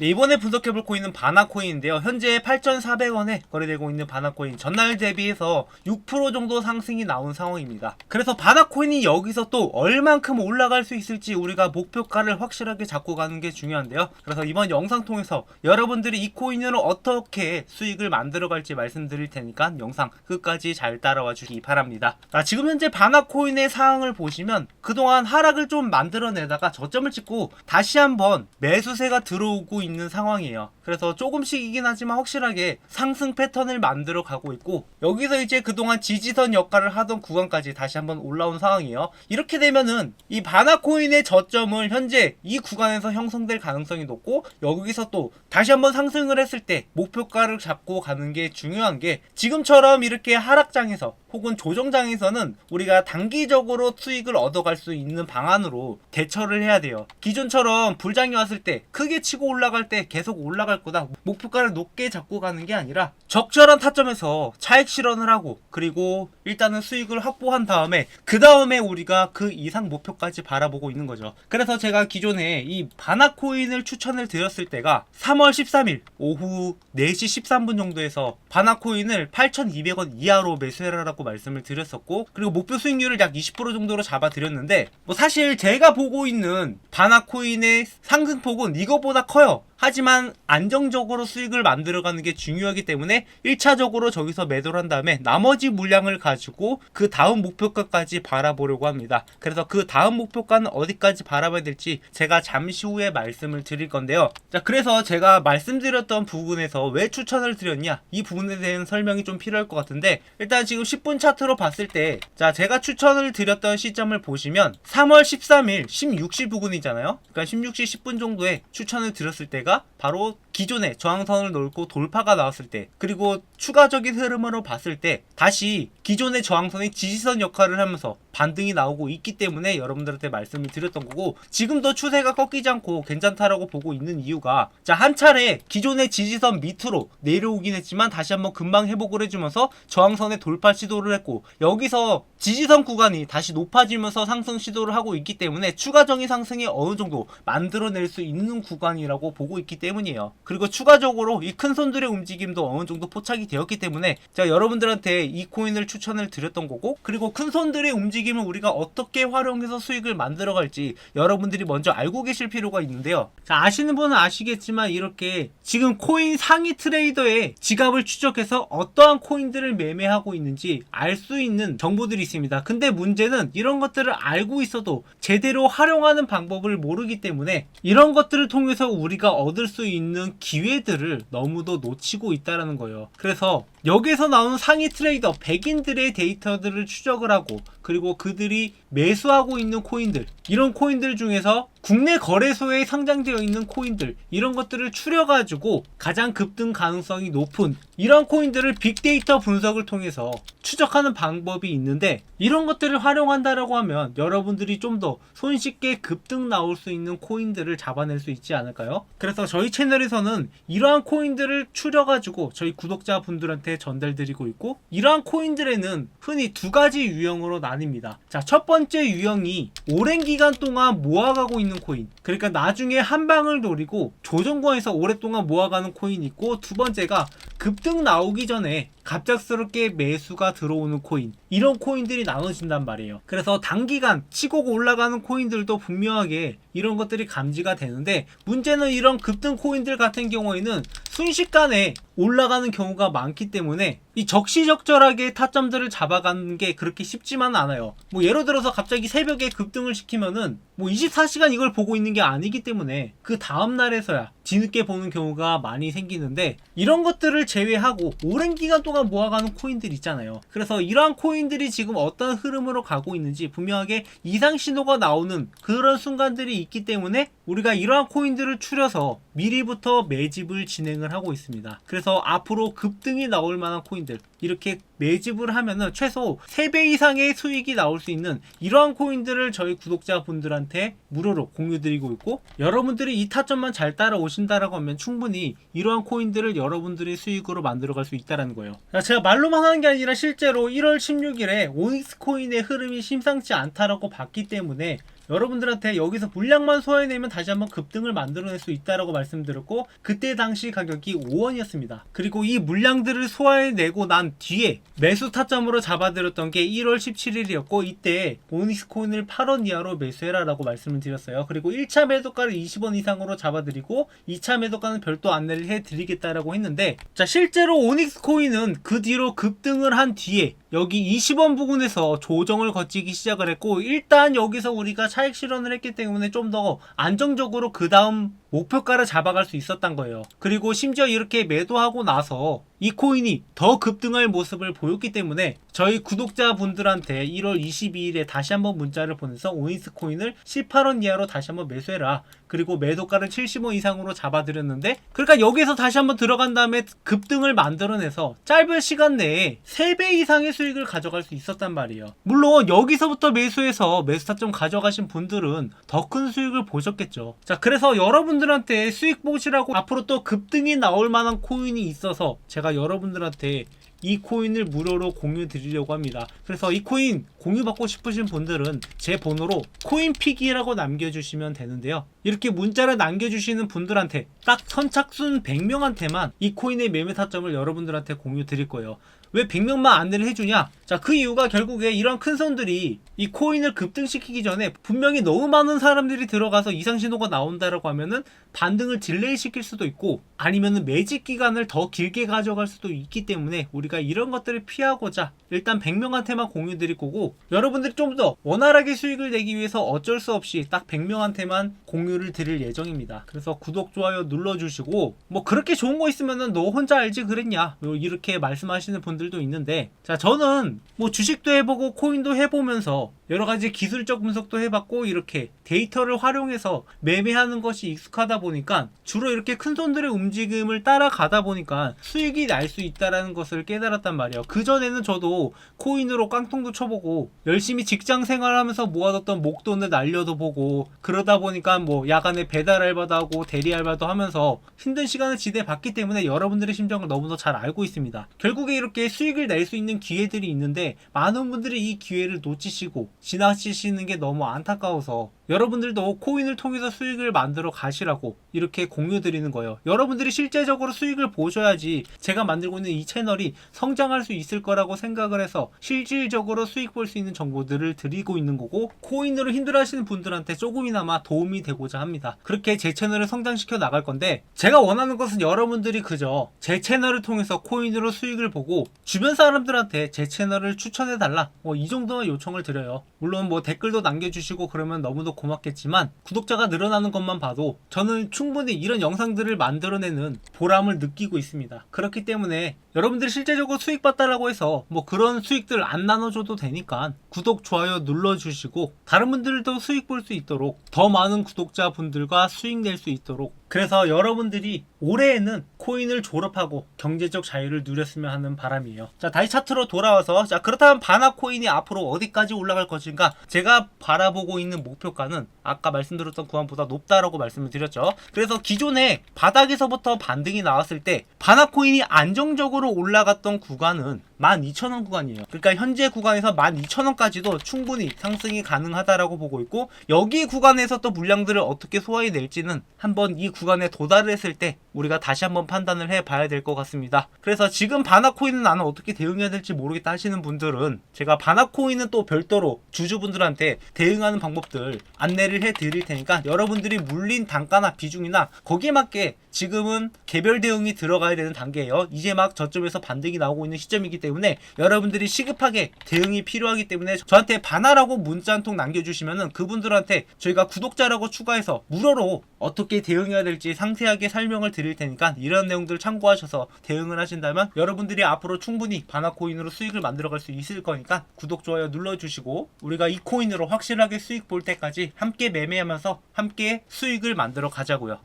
네, 이번에 분석해볼 코인은 바나코인인데요. 현재 8,400원에 거래되고 있는 바나코인 전날 대비해서 6% 정도 상승이 나온 상황입니다. 그래서 바나코인이 여기서 또 얼만큼 올라갈 수 있을지 우리가 목표가를 확실하게 잡고 가는 게 중요한데요. 그래서 이번 영상 통해서 여러분들이 이 코인으로 어떻게 수익을 만들어갈지 말씀드릴 테니까 영상 끝까지 잘 따라와 주시기 바랍니다. 자, 지금 현재 바나코인의 상황을 보시면 그동안 하락을 좀 만들어내다가 저점을 찍고 다시 한번 매수세가 들어오고 있는 상황이에요. 그래서 조금씩이긴 하지만 확실하게 상승 패턴을 만들어 가고 있고 여기서 이제 그동안 지지선 역할을 하던 구간까지 다시 한번 올라온 상황이에요. 이렇게 되면은 이 바나코인의 저점을 현재 이 구간에서 형성될 가능성이 높고 여기서 또 다시 한번 상승을 했을 때 목표가를 잡고 가는 게 중요한 게 지금처럼 이렇게 하락장에서 혹은 조정장에서는 우리가 단기적으로 수익을 얻어갈 수 있는 방안으로 대처를 해야 돼요. 기존처럼 불장이 왔을 때 크게 치고 올라갈 때 계속 올라갈 거다. 목표가를 높게 잡고 가는 게 아니라 적절한 타점에서 차익 실현을 하고 그리고 일단은 수익을 확보한 다음에 그 다음에 우리가 그 이상 목표까지 바라보고 있는 거죠. 그래서 제가 기존에 이 바나코인을 추천을 드렸을 때가 3월 13일 오후 4시 13분 정도에서 바나코인을 8,200원 이하로 매수해라라고 말씀을 드렸었고 그리고 목표 수익률을 약 20% 정도로 잡아드렸는데 뭐 사실 제가 보고 있는 바나코인의 상승폭은 이거보다 커요. 하지만 안정적으로 수익을 만들어가는 게 중요하기 때문에 1차적으로 저기서 매도를 한 다음에 나머지 물량을 가지고 그 다음 목표가까지 바라보려고 합니다. 그래서 그 다음 목표가는 어디까지 바라봐야 될지 제가 잠시 후에 말씀을 드릴 건데요. 자, 그래서 제가 말씀드렸던 부분에서 왜 추천을 드렸냐 이 부분에 대한 설명이 좀 필요할 것 같은데 일단 지금 10분 차트로 봤을 때 자, 제가 추천을 드렸던 시점을 보시면 3월 13일 16시 부근이잖아요. 그러니까 16시 10분 정도에 추천을 드렸을 때가 바로 기존의 저항선을 놓고 돌파가 나왔을 때 그리고 추가적인 흐름으로 봤을 때 다시 기존의 저항선이 지지선 역할을 하면서 반등이 나오고 있기 때문에 여러분들한테 말씀을 드렸던 거고 지금도 추세가 꺾이지 않고 괜찮다라고 보고 있는 이유가 자 한 차례 기존의 지지선 밑으로 내려오긴 했지만 다시 한번 금방 회복을 해주면서 저항선의 돌파 시도를 했고 여기서 지지선 구간이 다시 높아지면서 상승 시도를 하고 있기 때문에 추가적인 상승이 어느 정도 만들어낼 수 있는 구간이라고 보고 있기 때문이에요. 그리고 추가적으로 이 큰 손들의 움직임도 어느 정도 포착이 되었기 때문에 제가 여러분들한테 이 코인을 추천을 드렸던 거고 그리고 큰 손들의 움직임을 우리가 어떻게 활용해서 수익을 만들어 갈지 여러분들이 먼저 알고 계실 필요가 있는데요. 자, 아시는 분은 아시겠지만 이렇게 지금 코인 상위 트레이더의 지갑을 추적해서 어떠한 코인들을 매매하고 있는지 알 수 있는 정보들이 있습니다. 근데 문제는 이런 것들을 알고 있어도 제대로 활용하는 방법을 모르기 때문에 이런 것들을 통해서 우리가 얻을 수 있는 기회들을 너무도 놓치고 있다라는 거예요. 그래서 여기서 나오는 상위 트레이더 백인들의 데이터들을 추적을 하고 그리고 그들이 매수하고 있는 코인들 이런 코인들 중에서 국내 거래소에 상장되어 있는 코인들 이런 것들을 추려가지고 가장 급등 가능성이 높은 이런 코인들을 빅데이터 분석을 통해서 추적하는 방법이 있는데 이런 것들을 활용한다라고 하면 여러분들이 좀 더 손쉽게 급등 나올 수 있는 코인들을 잡아낼 수 있지 않을까요? 그래서 저희 채널에서는 이러한 코인들을 추려가지고 저희 구독자분들한테 전달드리고 있고 이러한 코인들에는 흔히 두 가지 유형으로 나뉩니다. 자, 첫 번째 유형이 오랜 기간 동안 모아가고 있는 코인. 그러니까 나중에 한 방을 노리고 조정권에서 오랫동안 모아가는 코인이 있고 두 번째가 급등 나오기 전에 갑작스럽게 매수가 들어오는 코인 이런 코인들이 나눠진단 말이에요. 그래서 단기간 치고 올라가는 코인들도 분명하게 이런 것들이 감지가 되는데 문제는 이런 급등 코인들 같은 경우에는 순식간에 올라가는 경우가 많기 때문에 이 적시적절하게 타점들을 잡아가는 게 그렇게 쉽지만은 않아요. 뭐 예를 들어서 갑자기 새벽에 급등을 시키면은 뭐 24시간 이걸 보고 있는 게 아니기 때문에 그 다음 날에서야 뒤늦게 보는 경우가 많이 생기는데 이런 것들을 제외하고 오랜 기간 동안 모아가는 코인들 있잖아요. 그래서 이러한 코인들이 지금 어떤 흐름으로 가고 있는지 분명하게 이상 신호가 나오는 그런 순간들이 있기 때문에 우리가 이러한 코인들을 추려서 미리부터 매집을 진행을 하고 있습니다. 그래서 앞으로 급등이 나올 만한 코인들 이렇게 매집을 하면은 최소 3배 이상의 수익이 나올 수 있는 이러한 코인들을 저희 구독자분들한테 무료로 공유드리고 있고 여러분들이 이 타점만 잘 따라오신다라고 하면 충분히 이러한 코인들을 여러분들의 수익으로 만들어갈 수 있다는 거예요. 자, 제가 말로만 하는 게 아니라 실제로 1월 16일에 오닉스 코인의 흐름이 심상치 않다라고 봤기 때문에 여러분들한테 여기서 물량만 소화해내면 다시 한번 급등을 만들어낼 수 있다라고 말씀드렸고 그때 당시 가격이 5원이었습니다. 그리고 이 물량들을 소화해내고 난 뒤에 매수 타점으로 잡아드렸던 게 1월 17일이었고 이때 모닉스 코인을 8원 이하로 매수해라라고 말씀을 드렸어요. 그리고 1차 매도가를 20원 이상으로 잡아드리고 2차 매도가는 별도 안내를 해드리겠다라고 했는데 자 실제로 오닉스 코인은 그 뒤로 급등을 한 뒤에 여기 20원 부근에서 조정을 거치기 시작을 했고 일단 여기서 우리가 차익 실현을 했기 때문에 좀 더 안정적으로 그 다음 목표가를 잡아갈 수 있었던 거예요. 그리고 심지어 이렇게 매도하고 나서 이 코인이 더 급등할 모습을 보였기 때문에 저희 구독자분들한테 1월 22일에 다시 한번 문자를 보내서 오닉스 코인을 18원 이하로 다시 한번 매수해라. 그리고 매도가를 70원 이상으로 잡아드렸는데 그러니까 여기서 다시 한번 들어간 다음에 급등을 만들어내서 짧은 시간 내에 3배 이상의 수익을 가져갈 수 있었단 말이에요. 물론 여기서부터 매수해서 매수 타점 가져가신 분들은 더 큰 수익을 보셨겠죠. 자, 그래서 여러분 들한테 수익 보시라고 앞으로 또 급등이 나올 만한 코인이 있어서 제가 여러분들한테 이 코인을 무료로 공유 드리려고 합니다. 그래서 이 코인 공유받고 싶으신 분들은 제 번호로 코인피기라고 남겨주시면 되는데요. 이렇게 문자를 남겨주시는 분들한테 딱 선착순 100명한테만 이 코인의 매매 타점을 여러분들한테 공유 드릴 거예요. 왜 100명만 안내를 해주냐? 자, 그 이유가 결국에 이런 큰 손들이 이 코인을 급등시키기 전에 분명히 너무 많은 사람들이 들어가서 이상 신호가 나온다라고 하면은 반등을 딜레이 시킬 수도 있고 아니면은 매직 기간을 더 길게 가져갈 수도 있기 때문에 우리가 이런 것들을 피하고자 일단 100명한테만 공유 드릴 거고 여러분들이 좀 더 원활하게 수익을 내기 위해서 어쩔 수 없이 딱 100명한테만 공유를 드릴 예정입니다. 그래서 구독, 좋아요 눌러주시고 뭐 그렇게 좋은 거 있으면은 너 혼자 알지 그랬냐 뭐 이렇게 말씀하시는 분들도 있는데 자 저는 뭐 주식도 해보고 코인도 해보면서 여러 가지 기술적 분석도 해봤고 이렇게 데이터를 활용해서 매매하는 것이 익숙하다 보니까 주로 이렇게 큰 손들의 움직임을 따라가다 보니까 수익이 날 수 있다라는 것을 깨달았단 말이에요. 그 전에는 저도 코인으로 깡통도 쳐보고 열심히 직장 생활하면서 모아뒀던 목돈을 날려도 보고 그러다 보니까 뭐 야간에 배달 알바도 하고 대리 알바도 하면서 힘든 시간을 지내봤기 때문에 여러분들의 심정을 너무나 잘 알고 있습니다. 결국에 이렇게 수익을 낼 수 있는 기회들이 있는데 많은 분들이 이 기회를 놓치시고 지나치시는 게 너무 안타까워서 여러분들도 코인을 통해서 수익을 만들어 가시라고 이렇게 공유 드리는 거예요. 여러분들이 실제적으로 수익을 보셔야지 제가 만들고 있는 이 채널이 성장할 수 있을 거라고 생각을 해서 실질적으로 수익 볼 수 있는 정보들을 드리고 있는 거고 코인으로 힘들어 하시는 분들한테 조금이나마 도움이 되고자 합니다. 그렇게 제 채널을 성장시켜 나갈 건데 제가 원하는 것은 여러분들이 그저 제 채널을 통해서 코인으로 수익을 보고 주변 사람들한테 제 채널을 추천해 달라 뭐 이 정도만 요청을 드려요. 물론 뭐 댓글도 남겨주시고 그러면 너무도 고맙겠지만 구독자가 늘어나는 것만 봐도 저는 충분히 이런 영상들을 만들어내는 보람을 느끼고 있습니다. 그렇기 때문에 여러분들이 실제적으로 수익 봤다라고 해서 뭐 그런 수익들 안 나눠줘도 되니까 구독 좋아요 눌러주시고 다른 분들도 수익 볼 수 있도록 더 많은 구독자분들과 수익 낼 수 있도록 그래서 여러분들이 올해에는 코인을 졸업하고 경제적 자유를 누렸으면 하는 바람이에요. 자, 다시 차트로 돌아와서 자, 그렇다면 바나 코인이 앞으로 어디까지 올라갈 것인가? 제가 바라보고 있는 목표가는 아까 말씀드렸던 구간보다 높다라고 말씀을 드렸죠. 그래서 기존에 바닥에서부터 반등이 나왔을 때 바나 코인이 안정적으로 올라갔던 구간은 12,000원 구간이에요. 그러니까 현재 구간에서 12,000원까지도 충분히 상승이 가능하다라고 보고 있고 여기 구간에서 또 물량들을 어떻게 소화해 낼지는 한번 이 구간에 도달했을 때 우리가 다시 한번 판단을 해 봐야 될 것 같습니다. 그래서 지금 바나코인은 나는 어떻게 대응해야 될지 모르겠다 하시는 분들은 제가 바나코인은 또 별도로 주주분들한테 대응하는 방법들 안내를 해 드릴 테니까 여러분들이 물린 단가나 비중이나 거기에 맞게 지금은 개별 대응이 들어가야 되는 단계예요. 이제 막 저점에서 반등이 나오고 있는 시점이기 때문에 여러분들이 시급하게 대응이 필요하기 때문에 저한테 반하라고 문자 한 통 남겨주시면은 그분들한테 저희가 구독자라고 추가해서 무료로 어떻게 대응해야 될지 상세하게 설명을 드릴 테니까 이런 내용들을 참고하셔서 대응을 하신다면 여러분들이 앞으로 충분히 바나코인으로 수익을 만들어갈 수 있을 거니까 구독 좋아요 눌러주시고 우리가 이 코인으로 확실하게 수익 볼 때까지 함께 매매하면서 함께 수익을 만들어 가자고요.